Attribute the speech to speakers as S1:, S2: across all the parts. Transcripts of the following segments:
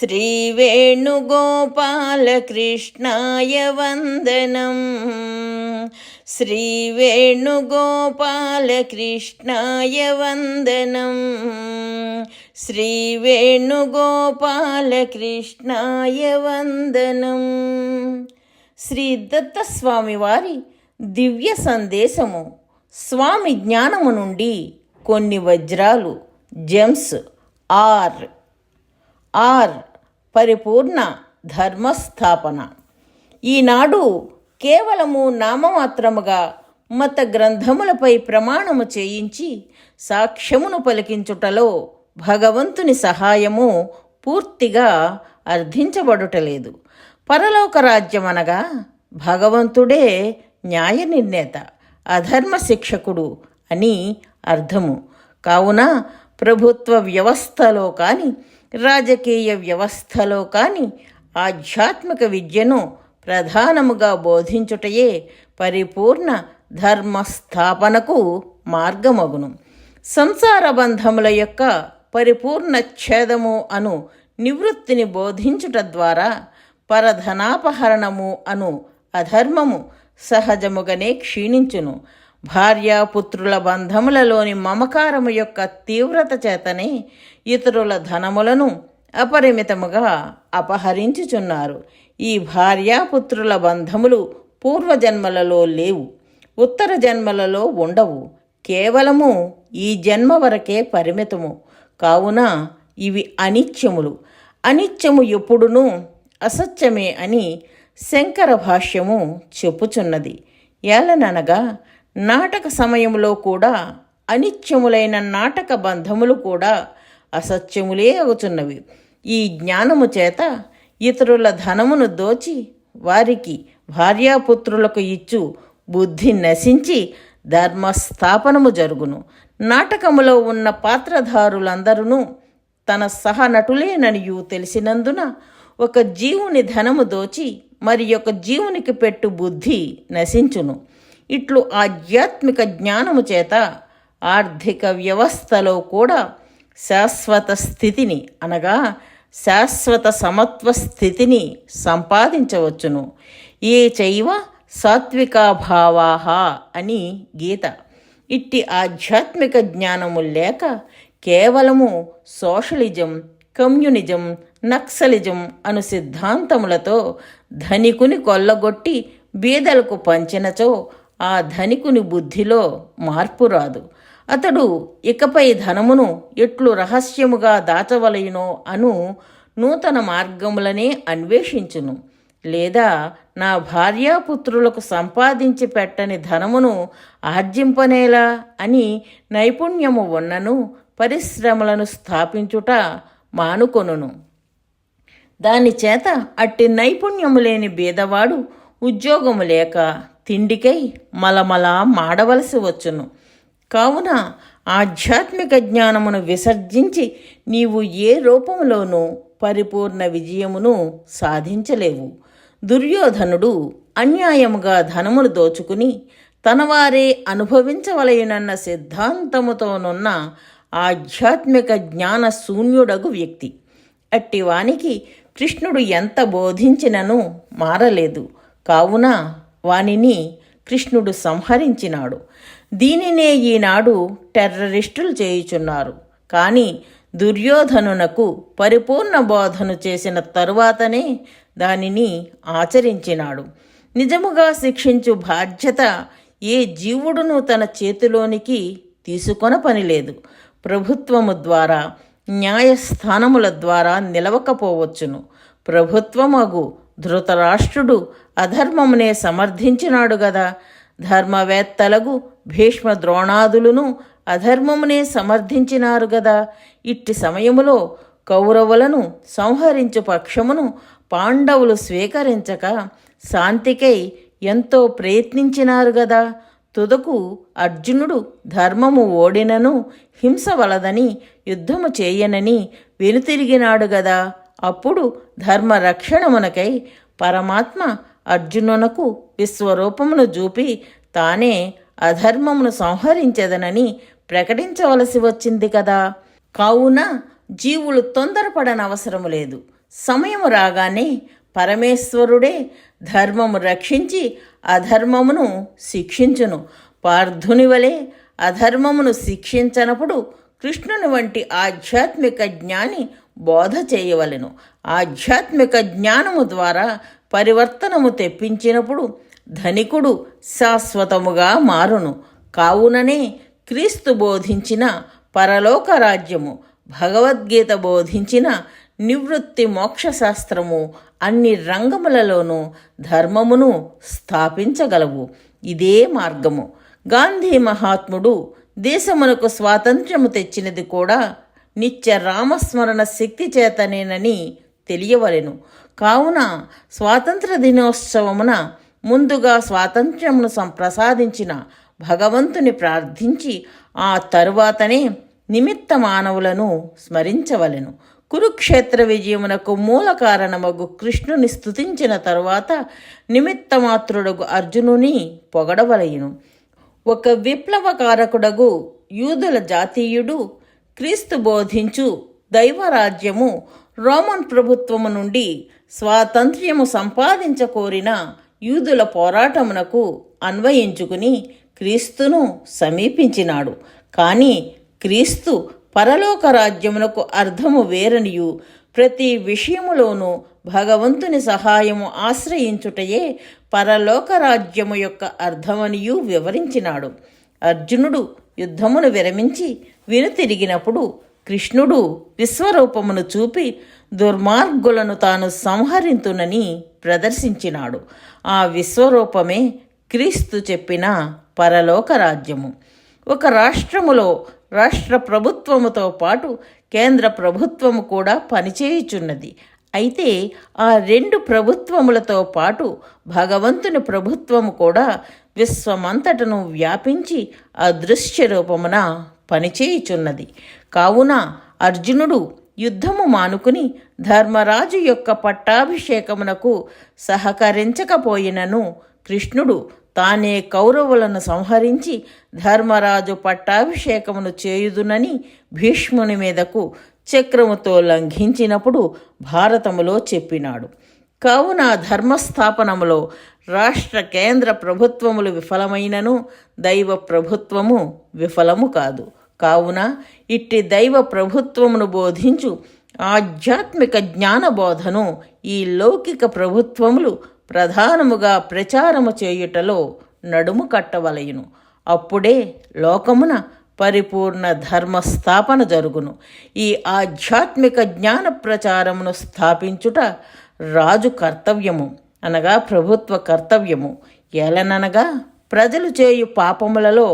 S1: श्रीवेणुगोपालकृष्णाय वन्दनम् श्रीवेणुगोपालकृष्णाय वन्दनम् శ్రీవేణుగోపాలకృష్ణాయ వందనం శ్రీ దత్తస్వామి వారి దివ్య సందేశము స్వామి జ్ఞానము నుండి కొన్ని వజ్రాలు జెమ్స్ ఆర్ ఆర్ పరిపూర్ణ ధర్మస్థాపన. ఈనాడు కేవలము నామమాత్రముగా మత గ్రంథములపై ప్రమాణము చేయించి సాక్ష్యమును పలికించుటలో భగవంతుని సహాయము పూర్తిగా అర్థించబడుటలేదు. పరలోక రాజ్యం అనగా భగవంతుడే న్యాయ నిర్ణేత అధర్మ శిక్షకుడు అని అర్థము. కావున ప్రభుత్వ వ్యవస్థలో కానీ రాజకీయ వ్యవస్థలో కానీ ఆధ్యాత్మిక విద్యను ప్రధానముగా బోధించుటయే పరిపూర్ణ ధర్మస్థాపనకు మార్గమగును. సంసార బంధముల యొక్క పరిపూర్ణ ఛేదము అను నివృత్తిని బోధించుట ద్వారా పరధనాపహరణము అను అధర్మము సహజముగానే క్షీణించును. భార్యాపుత్రుల బంధములలోని మమకారము యొక్క తీవ్రత చేతనే ఇతరుల ధనములను అపరిమితముగా అపహరించుచున్నారు. ఈ భార్యాపుత్రుల బంధములు పూర్వజన్మలలో లేవు ఉత్తర జన్మలలో ఉండవు. కేవలము ఈ జన్మ వరకే పరిమితము. కావున ఇవి అనిత్యములు. అనిత్యము ఎప్పుడునూ అసత్యమే అని శంకర భాష్యము చెప్పుచున్నది. ఏలననగా నాటక సమయంలో కూడా అనిత్యములైన నాటక బంధములు కూడా అసత్యములే అగుచున్నవి ఈ జ్ఞానము చేత ఇతరుల ధనమును దోచి వారికి భార్యాపుత్రులకు ఇచ్చు బుద్ధి నశించి ధర్మస్థాపనము జరుగును. నాటకములో ఉన్న పాత్రధారులందరూ తన సహనటులేననియు తెలిసినందున ఒక జీవుని ధనము దోచి మరి ఒక జీవునికి పెట్టు బుద్ధి నశించును. ఇట్లు ఆధ్యాత్మిక జ్ఞానము చేత ఆర్థిక వ్యవస్థలో కూడా శాశ్వత స్థితిని అనగా శాశ్వత సమత్వ స్థితిని సంపాదించవచ్చును. ఏ చైవ సాత్వికాభావాహ అని గీత. ఇట్టి ఆధ్యాత్మిక జ్ఞానము లేక కేవలము సోషలిజం కమ్యూనిజం నక్సలిజం అను సిద్ధాంతములతో ధనికుని కొల్లగొట్టి బీదలకు పంచినచో ఆ ధనికుని బుద్ధిలో మార్పు రాదు. అతడు ఇకపై ధనమును ఎట్లు రహస్యముగా దాచవలయునో అను నూతన మార్గములనే అన్వేషించును. లేదా నా భార్యాపుత్రులకు సంపాదించి పెట్టని ధనమును ఆర్జింపనేలా అని నైపుణ్యము ఉన్నను పరిశ్రమలను స్థాపించుట మానుకొనును. దానిచేత అట్టి నైపుణ్యము లేని బీదవాడు ఉద్యోగము లేక తిండికై మలమల మాడవలసి వచ్చును. కావున ఆధ్యాత్మిక జ్ఞానమును విసర్జించి నీవు ఏ రూపంలోనూ పరిపూర్ణ విజయమును సాధించలేవు. దుర్యోధనుడు అన్యాయముగా ధనమును దోచుకుని తనవారే అనుభవించవలయనన్న సిద్ధాంతముతోనున్న ఆధ్యాత్మిక జ్ఞాన శూన్యుడగు వ్యక్తి. అట్టివానికి కృష్ణుడు ఎంత బోధించినను మారలేదు. కావున వానిని కృష్ణుడు సంహరించినాడు. దీనినే ఈనాడు టెర్రరిస్టులు చేయుచున్నారు. కానీ దుర్యోధనునకు పరిపూర్ణ బోధను చేసిన తరువాతనే దానిని ఆచరించినాడు. నిజముగా శిక్షించు బాధ్యత ఏ జీవుడును తన చేతిలోనికి తీసుకొన పనిలేదు. ప్రభుత్వము ద్వారా న్యాయస్థానముల ద్వారా నిలవకపోవచ్చును. ప్రభుత్వమగు ధృతరాష్ట్రుడు అధర్మమునే సమర్థించినాడు గదా. ధర్మవేత్తలకు భీష్మ ద్రోణాదులను అధర్మమునే సమర్థించినారు గదా. ఇట్టి సమయములో కౌరవులను సంహరించు పక్షమును పాండవులు స్వీకరించక శాంతికై ఎంతో ప్రయత్నించినారు గదా. తుదకు అర్జునుడు ధర్మము ఓడినను హింస వలదని యుద్ధము చేయనని వెనుతిరిగినాడు గదా. అప్పుడు ధర్మ రక్షణమునకై పరమాత్మ అర్జునునకు విశ్వరూపమును చూపి తానే అధర్మమును సంహరించదనని ప్రకటించవలసి వచ్చింది కదా. కావున జీవులు తొందరపడనవసరము లేదు. సమయము రాగానే పరమేశ్వరుడే ధర్మము రక్షించి అధర్మమును శిక్షించును. పార్థుని వలె అధర్మమును శిక్షించనప్పుడు కృష్ణుని వంటి ఆధ్యాత్మిక జ్ఞాని బోధ చేయవలెను. ఆధ్యాత్మిక జ్ఞానము ద్వారా పరివర్తనము తెప్పించినప్పుడు ధనికుడు శాశ్వతముగా మారును. కావుననే క్రీస్తు బోధించిన పరలోక రాజ్యము భగవద్గీత బోధించిన నివృత్తి మోక్షశాస్త్రము అన్ని రంగములలోనూ ధర్మమును స్థాపించగలవు. ఇదే మార్గము. గాంధీ మహాత్ముడు దేశమునకు స్వాతంత్ర్యము తెచ్చినది కూడా నిత్య రామస్మరణ శక్తి చేతనేనని తెలియవలెను. కావున స్వాతంత్ర దినోత్సవమున ముందుగా స్వాతంత్ర్యమును సంప్రసాదించిన భగవంతుని ప్రార్థించి ఆ తరువాతనే నిమిత్త మానవులను స్మరించవలెను. కురుక్షేత్ర విజయమునకు మూల కారణమగు కృష్ణుని స్థుతించిన తరువాత నిమిత్తమాత్రుడగు అర్జునుని పొగడవలయును ఒక విప్లవకారకుడగు యూదుల జాతీయుడు క్రీస్తు బోధించు దైవరాజ్యము రోమన్ ప్రభుత్వము నుండి స్వాతంత్ర్యము సంపాదించకోరిన యూదుల పోరాటమునకు అన్వయించుకుని క్రీస్తును సమీపించినాడు. కానీ క్రీస్తు పరలోక రాజ్యమునకు అర్థము వేరనియు ప్రతి విషయములోనూ భగవంతుని సహాయము ఆశ్రయించుటయే పరలోక రాజ్యము యొక్క అర్థమనియూ వివరించినాడు. అర్జునుడు యుద్ధమును విరమించి వినుతిరిగినప్పుడు కృష్ణుడు విశ్వరూపమును చూపి దుర్మార్గులను తాను సంహరింతునని ప్రదర్శించినాడు. ఆ విశ్వరూపమే క్రీస్తు చెప్పిన పరలోక రాజ్యము. ఒక రాష్ట్రములో రాష్ట్ర ప్రభుత్వముతో పాటు కేంద్ర ప్రభుత్వము కూడా పనిచేయుచున్నది. అయితే ఆ రెండు ప్రభుత్వములతో పాటు భగవంతుని ప్రభుత్వము కూడా విశ్వమంతటను వ్యాపించి అదృశ్య రూపమున పనిచేయుచున్నది. కావున అర్జునుడు యుద్ధము మానుకుని ధర్మరాజు యొక్క పట్టాభిషేకమునకు సహకరించకపోయినను కృష్ణుడు తానే కౌరవులను సంహరించి ధర్మరాజు పట్టాభిషేకమును చేయుదునని భీష్ముని మీదకు చక్రముతో లంఘించినప్పుడు భారతములో చెప్పినాడు. కావున ధర్మస్థాపనములో రాష్ట్ర కేంద్ర ప్రభుత్వములు విఫలమైనను దైవ ప్రభుత్వము విఫలము కాదు. కావున ఇట్టి దైవ ప్రభుత్వమును బోధించు ఆధ్యాత్మిక జ్ఞాన బోధను ఈ లౌకిక ప్రభుత్వములు ప్రధానముగా ప్రచారము చేయుటలో నడుము కట్టవలయును. అప్పుడే లోకమున పరిపూర్ణ ధర్మ స్థాపన జరుగును. ఈ ఆధ్యాత్మిక జ్ఞాన ప్రచారమును స్థాపించుట రాజు కర్తవ్యము అనగా ప్రభుత్వ కర్తవ్యము. ఏలననగా ప్రజలు చేయు పాపములలో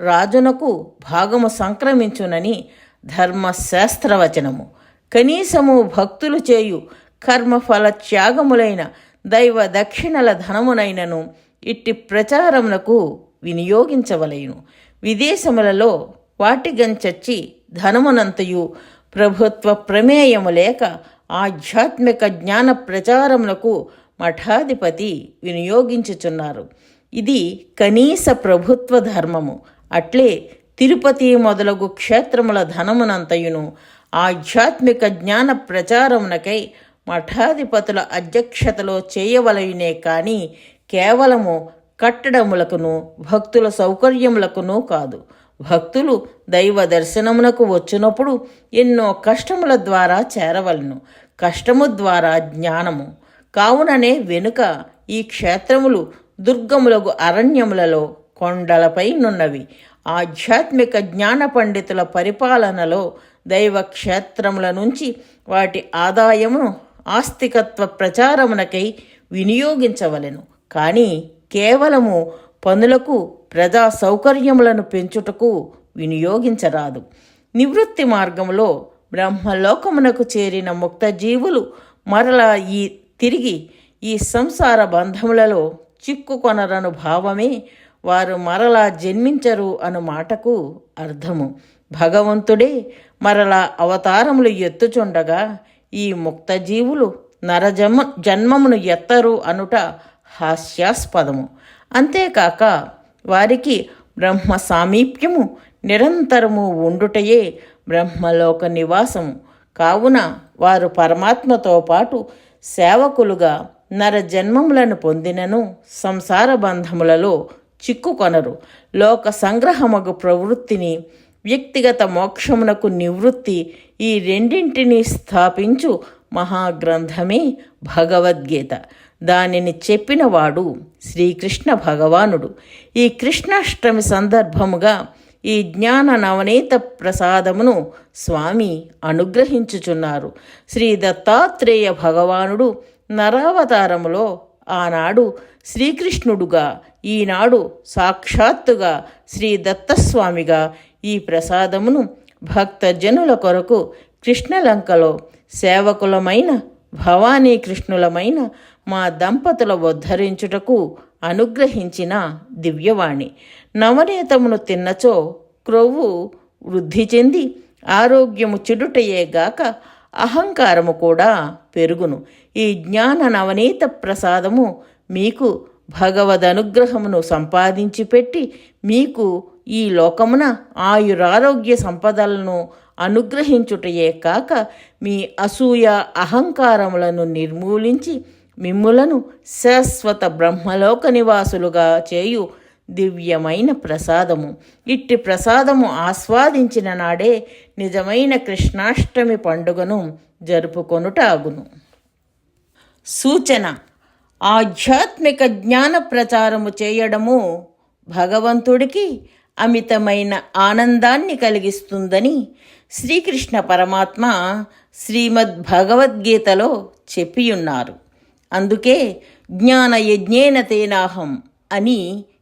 S1: రాజునకు భాగము సంక్రమించునని ధర్మశాస్త్రవచనము. కనీసము భక్తులు చేయు కర్మఫల త్యాగములైన దైవ దక్షిణల ధనమునైనను ఇట్టి ప్రచారములకు వినియోగించవలయును విదేశములలో వాటిగంచచ్చి ధనమునంతయు ప్రభుత్వ ప్రమేయము లేక ఆధ్యాత్మిక జ్ఞాన ప్రచారములకు మఠాధిపతి వినియోగించుచున్నారు. ఇది కనీస ప్రభుత్వ ధర్మము. అట్లే తిరుపతి మొదలగు క్షేత్రముల ధనమునంతయును ఆధ్యాత్మిక జ్ఞాన ప్రచారమునకై మఠాధిపతుల అధ్యక్షతలో చేయవలయునే కానీ కేవలము కట్టడములకును భక్తుల సౌకర్యములకును కాదు. భక్తులు దైవ దర్శనమునకు వచ్చినప్పుడు ఎన్నో కష్టముల ద్వారా చేరవలను. కష్టము ద్వారా జ్ఞానము. కావుననే వెనుక ఈ క్షేత్రములు దుర్గములకు అరణ్యములలో కొండలపై నున్నవి. ఆధ్యాత్మిక జ్ఞాన పండితుల పరిపాలనలో దైవ క్షేత్రముల నుంచి వాటి ఆదాయమును ఆస్తికత్వ ప్రచారమునకై వినియోగించవలెను. కానీ కేవలము పనులకు ప్రజా సౌకర్యములను పెంచుటకు వినియోగించరాదు. నివృత్తి మార్గంలో బ్రహ్మలోకమునకు చేరిన ముక్త జీవులు మరలా ఈ తిరిగి ఈ సంసార బంధములలో చిక్కుకొనరను భావమే వారు మరలా జన్మించరు అను మాటకు అర్థము. భగవంతుడే మరలా అవతారములు ఎత్తుచుండగా ఈ ముక్త జీవులు జన్మమును ఎత్తరు అనుట హాస్యాస్పదము. అంతేకాక వారికి బ్రహ్మ సామీప్యము నిరంతరము ఉండుటయే బ్రహ్మలోక నివాసము. కావున వారు పరమాత్మతో పాటు సేవకులుగా నర జన్మములను పొందినను సంసార బంధములలో చిక్కుకొనరు. లోక సంగ్రహమగు ప్రవృత్తిని వ్యక్తిగత మోక్షమునకు నివృత్తి ఈ రెండింటినీ స్థాపించు మహాగ్రంథమే భగవద్గీత. దానిని చెప్పినవాడు శ్రీకృష్ణ భగవానుడు. ఈ కృష్ణాష్టమి సందర్భముగా ఈ జ్ఞాన నవనీత ప్రసాదమును స్వామి అనుగ్రహించుచున్నారు. శ్రీ దత్తాత్రేయ భగవానుడు నరావతారములో ఆనాడు శ్రీకృష్ణుడుగా ఈనాడు సాక్షాత్తుగా శ్రీ దత్తస్వామిగా ఈ ప్రసాదమును భక్తజనుల కొరకు కృష్ణలంకలో సేవకులమైన భవానీ కృష్ణులమైన మా దంపతుల ఉద్ధరించుటకు అనుగ్రహించిన దివ్యవాణి. నవనీతమును తిన్నచో క్రొవ్వు వృద్ధి చెంది ఆరోగ్యము చెడుటయే గాక అహంకారము కూడా పెరుగును. ఈ జ్ఞాన నవనీత ప్రసాదము మీకు భగవద్ అనుగ్రహమును సంపాదించి పెట్టి మీకు ఈ లోకమున ఆయురారోగ్య సంపదలను అనుగ్రహించుటయే కాక మీ అసూయ అహంకారములను నిర్మూలించి మిమ్ములను శాశ్వత బ్రహ్మలోక నివాసులుగా చేయు దివ్యమైన ప్రసాదము. ఇట్టి ప్రసాదము ఆస్వాదించిన నాడే నిజమైన కృష్ణాష్టమి పండుగను జరుపుకొనుట అగును సూచన. ఆధ్యాత్మిక జ్ఞాన ప్రచారము చేయడము భగవంతుడికి అమితమైన ఆనందాన్ని కలిగిస్తుందని శ్రీకృష్ణ పరమాత్మ శ్రీమద్ భగవద్గీతలో చెప్పియున్నారు. అందుకే జ్ఞాన యజ్ఞేన తేనాహం అని